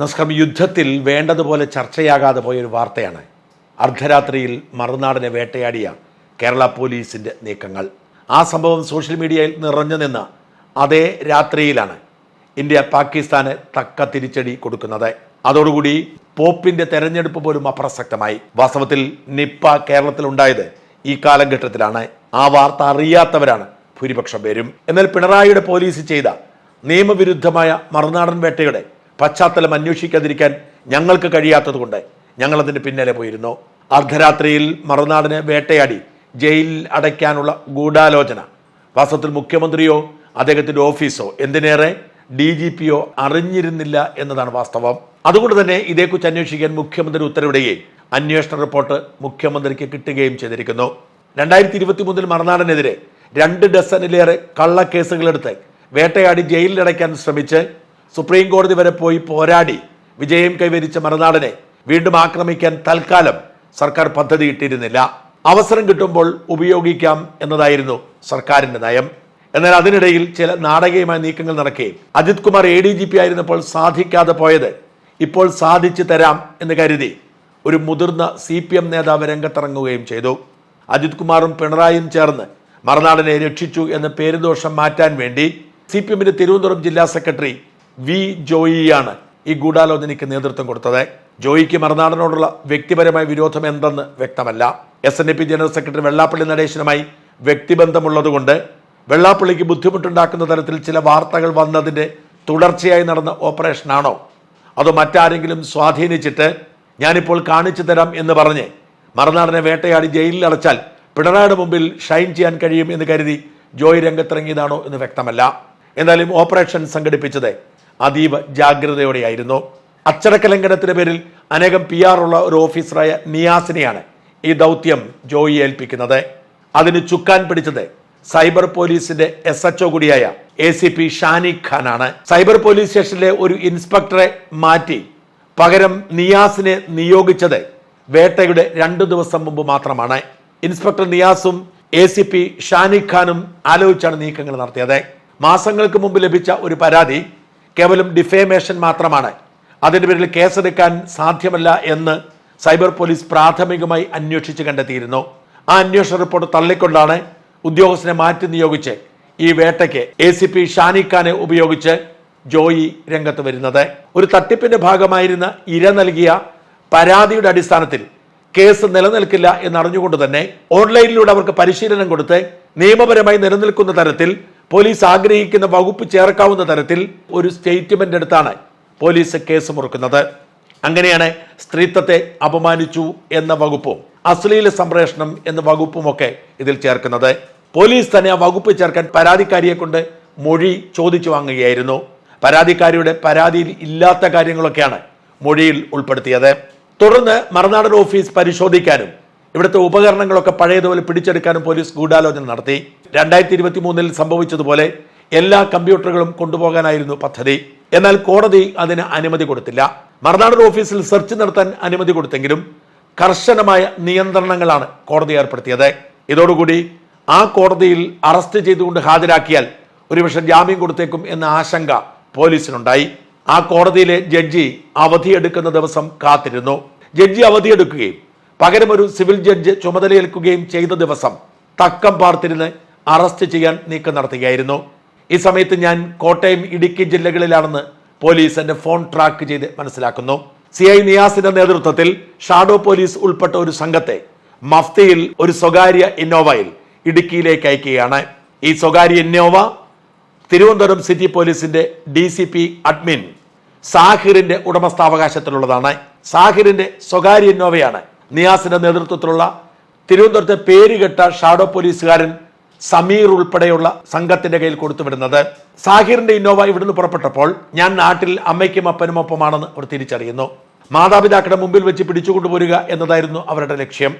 നമസ്കാരം യുദ്ധത്തിൽ വേണ്ടതുപോലെ ചർച്ചയാകാതെ പോയൊരു വാർത്തയാണ്. അർദ്ധരാത്രിയിൽ മറുനാടിനെ വേട്ടയാടിയ കേരള പോലീസിന്റെ നീക്കങ്ങൾ. ആ സംഭവം സോഷ്യൽ മീഡിയയിൽ നിറഞ്ഞു നിന്ന അതേ രാത്രിയിലാണ് ഇന്ത്യ പാകിസ്ഥാന് തക്ക തിരിച്ചടി കൊടുക്കുന്നത്. അതോടുകൂടി പോപ്പിന്റെ തെരഞ്ഞെടുപ്പ് പോലും അപ്രസക്തമായി. വാസ്തവത്തിൽ നിപ്പ കേരളത്തിൽ ഉണ്ടായത് ഈ കാലഘട്ടത്തിലാണ്. ആ വാർത്ത അറിയാത്തവരാണ് ഭൂരിപക്ഷം പേരും. എന്നാൽ പിണറായിയുടെ പോലീസ് ചെയ്ത നിയമവിരുദ്ധമായ മറുനാടൻ വേട്ടയുടെ പശ്ചാത്തലം അന്വേഷിക്കാതിരിക്കാൻ ഞങ്ങൾക്ക് കഴിയാത്തതുകൊണ്ട് ഞങ്ങൾ അതിന്റെ പിന്നാലെ പോയിരുന്നു. അർദ്ധരാത്രിയിൽ മറുനാടിനെ വേട്ടയാടി ജയിലിൽ അടയ്ക്കാനുള്ള ഗൂഢാലോചന. വാസ്തവത്തിൽ മുഖ്യമന്ത്രിയോ അദ്ദേഹത്തിന്റെ ഓഫീസോ എന്തിനേറെ ഡി ജി പിയോ അറിഞ്ഞിരുന്നില്ല എന്നതാണ് വാസ്തവം. അതുകൊണ്ട് തന്നെ ഇതേക്കുറിച്ച് അന്വേഷിക്കാൻ മുഖ്യമന്ത്രി ഉത്തരവിടുകയും അന്വേഷണ റിപ്പോർട്ട് മുഖ്യമന്ത്രിക്ക് കിട്ടുകയും ചെയ്തിരിക്കുന്നു. രണ്ടായിരത്തി ഇരുപത്തി മൂന്നിൽ മറുനാടനെതിരെ രണ്ട് ഡസനിലേറെ കള്ളക്കേസുകളെടുത്ത് വേട്ടയാടി ജയിലിലടയ്ക്കാൻ ശ്രമിച്ച് സുപ്രീം കോടതി വരെ പോയി പോരാടി വിജയം കൈവരിച്ച മറുനാടനെ വീണ്ടും ആക്രമിക്കാൻ തൽക്കാലം സർക്കാർ പദ്ധതി ഇട്ടിരുന്നില്ല. അവസരം കിട്ടുമ്പോൾ ഉപയോഗിക്കാം എന്നതായിരുന്നു സർക്കാരിന്റെ നയം. എന്നാൽ അതിനിടയിൽ ചില നാടകീയമായ നീക്കങ്ങൾ നടക്കുകയും Ajith Kumar A D G P ആയിരുന്നപ്പോൾ സാധിക്കാതെ പോയത് ഇപ്പോൾ സാധിച്ചു തരാം എന്ന് കരുതി ഒരു മുതിർന്ന സി പി എം നേതാവ് രംഗത്തിറങ്ങുകയും ചെയ്തു. അജിത് കുമാറും പിണറായിയും ചേർന്ന് മറുനാടനെ രക്ഷിച്ചു എന്ന പേരുദോഷം മാറ്റാൻ വേണ്ടി സി പി എമ്മിന്റെ തിരുവനന്തപുരം ജില്ലാ സെക്രട്ടറി വി ജോയിയാണ് ഈ ഗൂഢാലോചനയ്ക്ക് നേതൃത്വം കൊടുത്തത്. ജോയിക്ക് മറുനാടനോടുള്ള വ്യക്തിപരമായ വിരോധം എന്തെന്ന് വ്യക്തമല്ല. S N D P general secretary Vellappally നടേശനുമായി വ്യക്തിബന്ധമുള്ളതുകൊണ്ട് വെള്ളാപ്പള്ളിക്ക് ബുദ്ധിമുട്ടുണ്ടാക്കുന്ന തരത്തിൽ ചില വാർത്തകൾ വന്നതിന്റെ തുടർച്ചയായി നടന്ന ഓപ്പറേഷനാണോ? അതോ മറ്റാരെങ്കിലും സ്വാധീനിച്ചിട്ട് ഞാനിപ്പോൾ കാണിച്ചു തരാം എന്ന് പറഞ്ഞ് മറുനാടനെ വേട്ടയാടി ജയിലിൽ അടച്ചാൽ പിണറായിയുടെ മുമ്പിൽ ഷൈൻ ചെയ്യാൻ കഴിയും എന്ന് കരുതി ജോയി രംഗത്തിറങ്ങിയതാണോ എന്ന് വ്യക്തമല്ല. എന്നാലും ഓപ്പറേഷൻ സംഘടിപ്പിച്ചത് അതീവ ജാഗ്രതയോടെയായിരുന്നു. അച്ചടക്ക ലംഘനത്തിന്റെ പേരിൽ അനേകം പി ആർ ഉള്ള ഒരു ഓഫീസറായ നിയാസിനെയാണ് ഈ ദൗത്യം ജോയി ഏൽപ്പിക്കുന്നത്. അതിന് ചുക്കാൻ പിടിച്ചത് സൈബർ പോലീസിന്റെ എസ് എച്ച് കൂടിയായ എ സി പി ഷാനി ഖാനാണ്. സൈബർ പോലീസ് സ്റ്റേഷനിലെ ഒരു ഇൻസ്പെക്ടറെ മാറ്റി പകരം നിയാസിനെ നിയോഗിച്ചത് വേട്ടയുടെ രണ്ടു ദിവസം മുമ്പ് മാത്രമാണ്. ഇൻസ്പെക്ടർ നിയാസും എ സി പി ഷാനി ഖാനും ആലോചിച്ചാണ് നീക്കങ്ങൾ നടത്തിയത്. മാസങ്ങൾക്ക് മുമ്പ് ലഭിച്ച ഒരു പരാതി കേവലം ഡിഫേമേഷൻ മാത്രമാണ്. അതിന്റെ പേരിൽ കേസെടുക്കാൻ സാധ്യമല്ല എന്ന് സൈബർ പോലീസ് പ്രാഥമികമായി അന്വേഷിച്ച് കണ്ടെത്തിയിരുന്നു. ആ അന്വേഷണ റിപ്പോർട്ട് തള്ളിക്കൊണ്ടാണ് ഉദ്യോഗസ്ഥനെ മാറ്റി നിയോഗിച്ച് ഈ വേട്ടയ്ക്ക് എ സി പി ഷാനിഖാനെ ഉപയോഗിച്ച് ജോയി രംഗത്ത് വരുന്നത്. ഒരു തട്ടിപ്പിന്റെ ഭാഗമായിരുന്ന ഇര നൽകിയ പരാതിയുടെ അടിസ്ഥാനത്തിൽ കേസ് നിലനിൽക്കില്ല എന്നറിഞ്ഞുകൊണ്ട് തന്നെ ഓൺലൈനിലൂടെ അവർക്ക് പരിശീലനം കൊടുത്ത് നിയമപരമായി നിലനിൽക്കുന്ന തരത്തിൽ പോലീസ് ആഗ്രഹിക്കുന്ന വകുപ്പ് ചേർക്കാവുന്ന തരത്തിൽ ഒരു സ്റ്റേറ്റ്മെന്റ് എടുത്താണ് പോലീസ് കേസ് മുറുക്കുന്നത്. അങ്ങനെയാണ് സ്ത്രീത്വത്തെ അപമാനിച്ചു എന്ന വകുപ്പും അശ്ലീല സംപ്രേഷണം എന്ന വകുപ്പും ഒക്കെ ഇതിൽ ചേർക്കുന്നത്. പോലീസ് തന്നെ ആ വകുപ്പ് ചേർക്കാൻ പരാതിക്കാരിയെ കൊണ്ട് മൊഴി ചോദിച്ചു വാങ്ങുകയായിരുന്നു. പരാതിക്കാരിയുടെ പരാതിയിൽ ഇല്ലാത്ത കാര്യങ്ങളൊക്കെയാണ് മൊഴിയിൽ ഉൾപ്പെടുത്തിയത്. തുടർന്ന് മറുനാടൻ ഓഫീസ് പരിശോധിക്കാനും ഇവിടുത്തെ ഉപകരണങ്ങളൊക്കെ പഴയതുപോലെ പിടിച്ചെടുക്കാനും പോലീസ് ഗൂഢാലോചന നടത്തി. രണ്ടായിരത്തി ഇരുപത്തി മൂന്നിൽ സംഭവിച്ചതുപോലെ എല്ലാ കമ്പ്യൂട്ടറുകളും കൊണ്ടുപോകാനായിരുന്നു പദ്ധതി. എന്നാൽ കോടതി അതിന് അനുമതി കൊടുത്തില്ല. മറുനാടൻ ഓഫീസിൽ സെർച്ച് നടത്താൻ അനുമതി കൊടുത്തെങ്കിലും കർശനമായ നിയന്ത്രണങ്ങളാണ് കോടതി ഏർപ്പെടുത്തിയത്. ഇതോടുകൂടി ആ കോടതിയിൽ അറസ്റ്റ് ചെയ്തുകൊണ്ട് ഹാജരാക്കിയാൽ ഒരുപക്ഷെ ജാമ്യം കൊടുത്തേക്കും എന്ന ആശങ്ക പോലീസിനുണ്ടായി. ആ കോടതിയിലെ ജഡ്ജി അവധിയെടുക്കുന്ന ദിവസം കാത്തിരുന്നു. ജഡ്ജി അവധിയെടുക്കുകയും പകരം ഒരു സിവിൽ ജഡ്ജ് ചുമതലയേൽക്കുകയും ചെയ്ത ദിവസം തക്കം പാർത്തിരുന്ന് അറസ്റ്റ് ചെയ്യാൻ നീക്കം നടത്തുകയായിരുന്നു. ഈ സമയത്ത് ഞാൻ കോട്ടയം ഇടുക്കി ജില്ലകളിലാണെന്ന് പോലീസ് എന്റെ ഫോൺ ട്രാക്ക് ചെയ്ത് മനസ്സിലാക്കുന്നു. സി ഐ നിയാസിന്റെ നേതൃത്വത്തിൽ ഷാഡോ പോലീസ് ഉൾപ്പെട്ട ഒരു സംഘത്തെ മഫ്തിയിൽ ഒരു സ്വകാര്യ ഇന്നോവയിൽ ഇടുക്കിയിലേക്ക് അയക്കുകയാണ്. ഈ സ്വകാര്യ ഇന്നോവ തിരുവനന്തപുരം സിറ്റി പോലീസിന്റെ ഡി സി പി അഡ്മിൻ സാഹിറിന്റെ ഉടമസ്ഥാവകാശത്തിലുള്ളതാണ്. സാഹിറിന്റെ സ്വകാര്യ ഇന്നോവയാണ് നിയാസിന്റെ നേതൃത്വത്തിലുള്ള തിരുവനന്തപുരത്തെ പേരുകെട്ട ഷാഡോ പോലീസുകാരൻ സമീർ ഉൾപ്പെടെയുള്ള സംഘത്തിന്റെ കയ്യിൽ കൊടുത്തുവിടുന്നത് സാഹിറിന്റെ ഇന്നോവ ഇവിടുന്ന് പുറപ്പെട്ടപ്പോൾ ഞാൻ നാട്ടിൽ അമ്മയ്ക്കും അപ്പനും ഒപ്പമാണെന്ന് അവർ തിരിച്ചറിയുന്നു. മാതാപിതാക്കളുടെ മുമ്പിൽ വെച്ച് പിടിച്ചുകൊണ്ടുപോരുക എന്നതായിരുന്നു അവരുടെ ലക്ഷ്യം.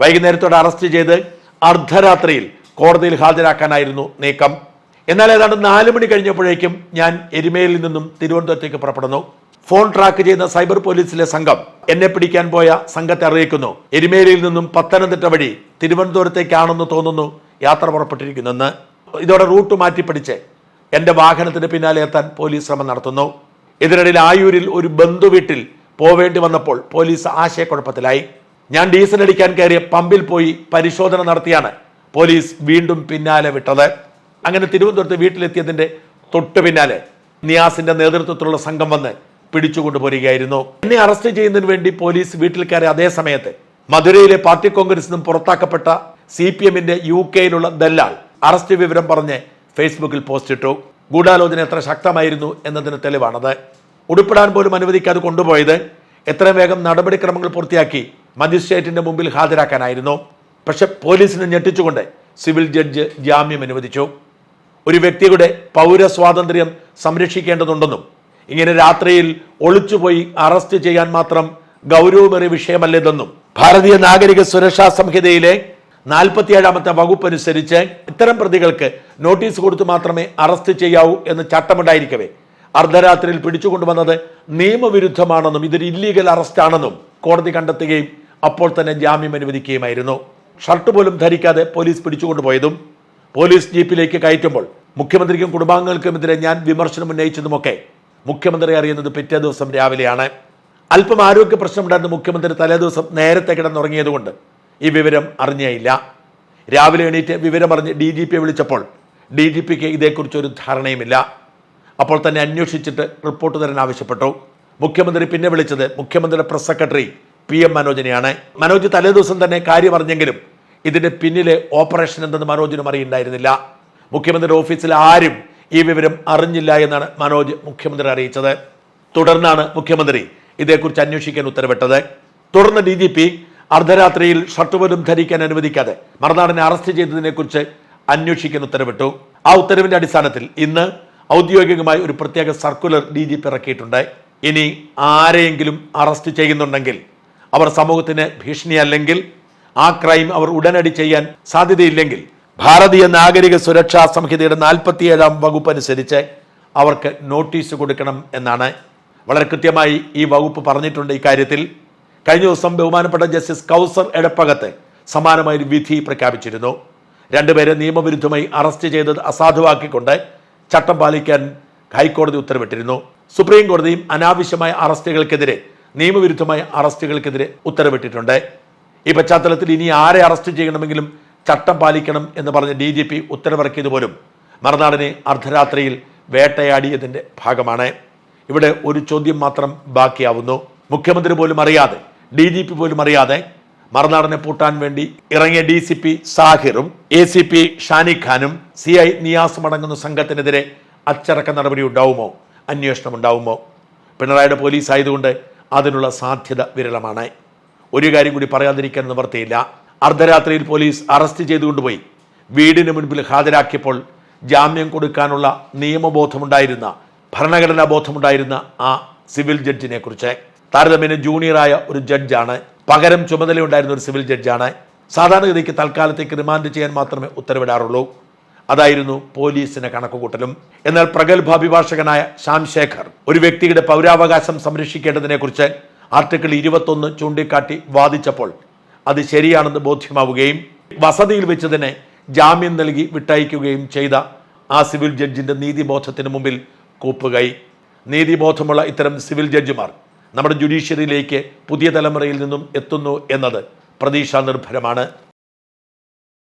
വൈകുന്നേരത്തോടെ അറസ്റ്റ് ചെയ്ത് അർദ്ധരാത്രിയിൽ കോടതിയിൽ ഹാജരാക്കാനായിരുന്നു നീക്കം. എന്നാൽ ഏതാണ്ട് നാല് മണി കഴിഞ്ഞപ്പോഴേക്കും ഞാൻ എരുമയിൽ നിന്നും തിരുവനന്തപുരത്തേക്ക് പുറപ്പെടുന്നു. ഫോൺ ട്രാക്ക് ചെയ്യുന്ന സൈബർ പോലീസിലെ സംഘം എന്നെ പിടിക്കാൻ പോയ സംഘത്തെ അറിയിക്കുന്നു. എരുമേലിയിൽ നിന്നും പത്തനംതിട്ട വഴി തിരുവനന്തപുരത്തേക്കാണെന്ന് തോന്നുന്നു യാത്ര പുറപ്പെട്ടിരിക്കുന്നെന്ന്. ഇതോടെ റൂട്ട് മാറ്റി എന്റെ വാഹനത്തിന് പിന്നാലെ എത്താൻ പോലീസ് ശ്രമം നടത്തുന്നു. ഇതിനിടയിൽ ആയൂരിൽ ഒരു ബന്ധു വീട്ടിൽ പോവേണ്ടി വന്നപ്പോൾ പോലീസ് ആശയക്കുഴപ്പത്തിലായി. ഞാൻ ഡീസൽ അടിക്കാൻ കയറിയ പമ്പിൽ പോയി പരിശോധന നടത്തിയാണ് പോലീസ് വീണ്ടും പിന്നാലെ വിട്ടത്. അങ്ങനെ തിരുവനന്തപുരത്ത് വീട്ടിലെത്തിയതിന്റെ തൊട്ടു പിന്നാലെ നിയാസിന്റെ നേതൃത്വത്തിലുള്ള സംഘം വന്ന് പിടിച്ചുകൊണ്ടുപോരുകയായിരുന്നു. എന്നെ അറസ്റ്റ് ചെയ്യുന്നതിന് വേണ്ടി പോലീസ് വീട്ടിൽ കയറിയ അതേ സമയത്ത് മധുരയിലെ പാർട്ടി കോൺഗ്രസിൽ നിന്നും പുറത്താക്കപ്പെട്ട സി പി എമ്മിന്റെ യു കെയിലുള്ള ദല്ലാൾ അറസ്റ്റ് വിവരം പറഞ്ഞ് ഫേസ്ബുക്കിൽ പോസ്റ്റ് ഇട്ടു ഗൂഢാലോചന എത്ര ശക്തമായിരുന്നു എന്നതിന് തെളിവാണത്. ഉടുപ്പിടാൻ പോലും അനുവദിക്കാതെ കൊണ്ടുപോയത് എത്രയും വേഗം നടപടിക്രമങ്ങൾ പൂർത്തിയാക്കി മജിസ്ട്രേറ്റിന്റെ മുമ്പിൽ ഹാജരാക്കാനായിരുന്നു. പക്ഷെ പോലീസിനെ ഞെട്ടിച്ചുകൊണ്ട് സിവിൽ ജഡ്ജ് ജാമ്യം അനുവദിച്ചു. ഒരു വ്യക്തിയുടെ പൗരസ്വാതന്ത്ര്യം സംരക്ഷിക്കേണ്ടതുണ്ടെന്നും ഇങ്ങനെ രാത്രിയിൽ ഒളിച്ചുപോയി അറസ്റ്റ് ചെയ്യാൻ മാത്രം ഗൗരവമേറിയ വിഷയമല്ലേതെന്നും ഭാരതീയ നാഗരിക സുരക്ഷാ സംഹിതയിലെ നാൽപ്പത്തിയേഴാമത്തെ വകുപ്പ് അനുസരിച്ച് ഇത്തരം പ്രതികൾക്ക് നോട്ടീസ് കൊടുത്തു മാത്രമേ അറസ്റ്റ് ചെയ്യാവൂ എന്ന് ചട്ടമുണ്ടായിരിക്കവേ. അർദ്ധരാത്രിയിൽ പിടിച്ചുകൊണ്ടുവന്നത് നിയമവിരുദ്ധമാണെന്നും ഇതൊരു ഇല്ലീഗൽ അറസ്റ്റാണെന്നും കോടതി കണ്ടെത്തുകയും അപ്പോൾ തന്നെ ജാമ്യം അനുവദിക്കുകയുമായിരുന്നു. ഷർട്ട് പോലും ധരിക്കാതെ പോലീസ് പിടിച്ചുകൊണ്ടുപോയതും പോലീസ് ജീപ്പിലേക്ക് കയറ്റുമ്പോൾ മുഖ്യമന്ത്രിക്കും കുടുംബാംഗങ്ങൾക്കുമെതിരെ ഞാൻ വിമർശനം ഉന്നയിച്ചതുമൊക്കെ മുഖ്യമന്ത്രി അറിയുന്നത് പിറ്റേ ദിവസം രാവിലെയാണ്. അല്പം ആരോഗ്യ പ്രശ്നമുണ്ടായിരുന്ന മുഖ്യമന്ത്രി തലേ ദിവസം നേരത്തെ കിടന്നുറങ്ങിയതുകൊണ്ട്. ഈ വിവരം അറിഞ്ഞേയില്ല. രാവിലെ എണീറ്റ് വിവരം അറിഞ്ഞ് ഡി ജി പിയെ വിളിച്ചപ്പോൾ ഡി ജി പിക്ക് ഇതേക്കുറിച്ച് ഒരു ധാരണയുമില്ല. അപ്പോൾ തന്നെ അന്വേഷിച്ചിട്ട് റിപ്പോർട്ട് തരാൻ ആവശ്യപ്പെട്ടു. മുഖ്യമന്ത്രി പിന്നെ വിളിച്ചത് മുഖ്യമന്ത്രിയുടെ പ്രസ് സെക്രട്ടറി പി എം മനോജിനെയാണ്. മനോജ് തലേ ദിവസം തന്നെ കാര്യം അറിഞ്ഞെങ്കിലും ഇതിന്റെ പിന്നിലെ ഓപ്പറേഷൻ എന്തെന്ന് മനോജിനും അറിയുണ്ടായിരുന്നില്ല. മുഖ്യമന്ത്രിയുടെ ഓഫീസിൽ ആരും ഈ വിവരം അറിഞ്ഞില്ല എന്നാണ് മനോജ് മുഖ്യമന്ത്രി അറിയിച്ചത്. തുടർന്നാണ് മുഖ്യമന്ത്രി ഇതേക്കുറിച്ച് അന്വേഷിക്കാൻ ഉത്തരവിട്ടത്. തുടർന്ന് ഡി ജി പി അർദ്ധരാത്രിയിൽ ഷർട്ട് പോലും ധരിക്കാൻ അനുവദിക്കാതെ മറുനാടനെ അറസ്റ്റ് ചെയ്തതിനെക്കുറിച്ച് അന്വേഷിക്കാൻ ഉത്തരവിട്ടു. ആ ഉത്തരവിന്റെ അടിസ്ഥാനത്തിൽ ഇന്ന് ഔദ്യോഗികമായി ഒരു പ്രത്യേക സർക്കുലർ ഡി ജി പി ഇറക്കിയിട്ടുണ്ട്. ഇനി ആരെയെങ്കിലും അറസ്റ്റ് ചെയ്യുന്നുണ്ടെങ്കിൽ അവർ സമൂഹത്തിന് ഭീഷണിയല്ലെങ്കിൽ ആ ക്രൈം അവർ ഉടനടി ചെയ്യാൻ സാധ്യതയില്ലെങ്കിൽ ഭാരതീയ നാഗരിക സുരക്ഷാ സംഹിതയുടെ നാൽപ്പത്തിയേഴാം വകുപ്പ് അനുസരിച്ച് അവർക്ക് നോട്ടീസ് കൊടുക്കണം എന്നാണ്. വളരെ കൃത്യമായി ഈ വകുപ്പ് പറഞ്ഞിട്ടുണ്ട് ഇക്കാര്യത്തിൽ കഴിഞ്ഞ ദിവസം ബഹുമാനപ്പെട്ട ജസ്റ്റിസ് കൗസർ എടപ്പകത്ത് സമാനമായ ഒരു വിധി പ്രഖ്യാപിച്ചിരുന്നു. രണ്ടുപേരെ നിയമവിരുദ്ധമായി അറസ്റ്റ് ചെയ്തത് അസാധുവാക്കിക്കൊണ്ട് ചട്ടം പാലിക്കാൻ ഹൈക്കോടതി ഉത്തരവിട്ടിരുന്നു. സുപ്രീം കോടതിയും അനാവശ്യമായ അറസ്റ്റുകൾക്കെതിരെ നിയമവിരുദ്ധമായ അറസ്റ്റുകൾക്കെതിരെ ഉത്തരവിട്ടിട്ടുണ്ട്. ഈ പശ്ചാത്തലത്തിൽ ഇനി ആരെ അറസ്റ്റ് ചെയ്യണമെങ്കിലും ചട്ടം പാലിക്കണം എന്ന് പറഞ്ഞ് ഡി ജി പി ഉത്തരവിറക്കിയത് പോലും മറുനാടിനെ അർദ്ധരാത്രിയിൽ വേട്ടയാടിയതിന്റെ ഭാഗമാണ്. ഇവിടെ ഒരു ചോദ്യം മാത്രം ബാക്കിയാവുന്നു. മുഖ്യമന്ത്രി പോലും അറിയാതെ ഡി ജി പി പോലും അറിയാതെ മറുനാടനെ പൂട്ടാൻ വേണ്ടി ഇറങ്ങിയ ഡി സി പി സാഹിറും എ സി പി ഷാനിഖാനും സി ഐ നിയാസും അടങ്ങുന്ന സംഘത്തിനെതിരെ അച്ചടക്ക നടപടി ഉണ്ടാവുമോ? അന്വേഷണം ഉണ്ടാവുമോ? പിണറായിയുടെ പോലീസ് ആയതുകൊണ്ട് അതിനുള്ള സാധ്യത വിരളമാണ്. ഒരു കാര്യം കൂടി പറയാതിരിക്കാൻ നിവർത്തിയില്ല. അർദ്ധരാത്രിയിൽ പോലീസ് അറസ്റ്റ് ചെയ്തുകൊണ്ടുപോയി വീടിന് മുൻപിൽ ഹാജരാക്കിയപ്പോൾ ജാമ്യം കൊടുക്കാനുള്ള നിയമബോധമുണ്ടായിരുന്ന ഭരണഘടനാ ബോധമുണ്ടായിരുന്ന ആ സിവിൽ ജഡ്ജിനെ കുറിച്ച്. താരതമ്യേന ജൂനിയറായ ഒരു ജഡ്ജാണ്. പകരം ചുമതലയുണ്ടായിരുന്ന ഒരു സിവിൽ ജഡ്ജാണ്. സാധാരണഗതിക്ക് തൽക്കാലത്തേക്ക് റിമാൻഡ് ചെയ്യാൻ മാത്രമേ ഉത്തരവിടാറുള്ളൂ. അതായിരുന്നു പോലീസിന്റെ കണക്കുകൂട്ടലും. എന്നാൽ പ്രഗത്ഭ അഭിഭാഷകനായ ശ്യാം ശേഖർ ഒരു വ്യക്തിയുടെ പൗരാവകാശം സംരക്ഷിക്കേണ്ടതിനെക്കുറിച്ച് ആർട്ടിക്കിൾ ഇരുപത്തൊന്ന് ചൂണ്ടിക്കാട്ടി വാദിച്ചപ്പോൾ അത് ശരിയാണെന്ന് ബോധ്യമാവുകയും വസതിയിൽ വെച്ച് തന്നെ ജാമ്യം നൽകി വിട്ടയക്കുകയും ചെയ്ത ആ സിവിൽ ജഡ്ജിന്റെ നീതിബോധത്തിന് മുമ്പിൽ കൂപ്പുകൈ നീതിബോധമുള്ള ഇത്തരം സിവിൽ ജഡ്ജിമാർ നമ്മുടെ ജുഡീഷ്യറിയിലേക്ക് പുതിയ തലമുറയിൽ നിന്നും എത്തുന്നു എന്നത് പ്രതീക്ഷാ നിർഭരമാണ്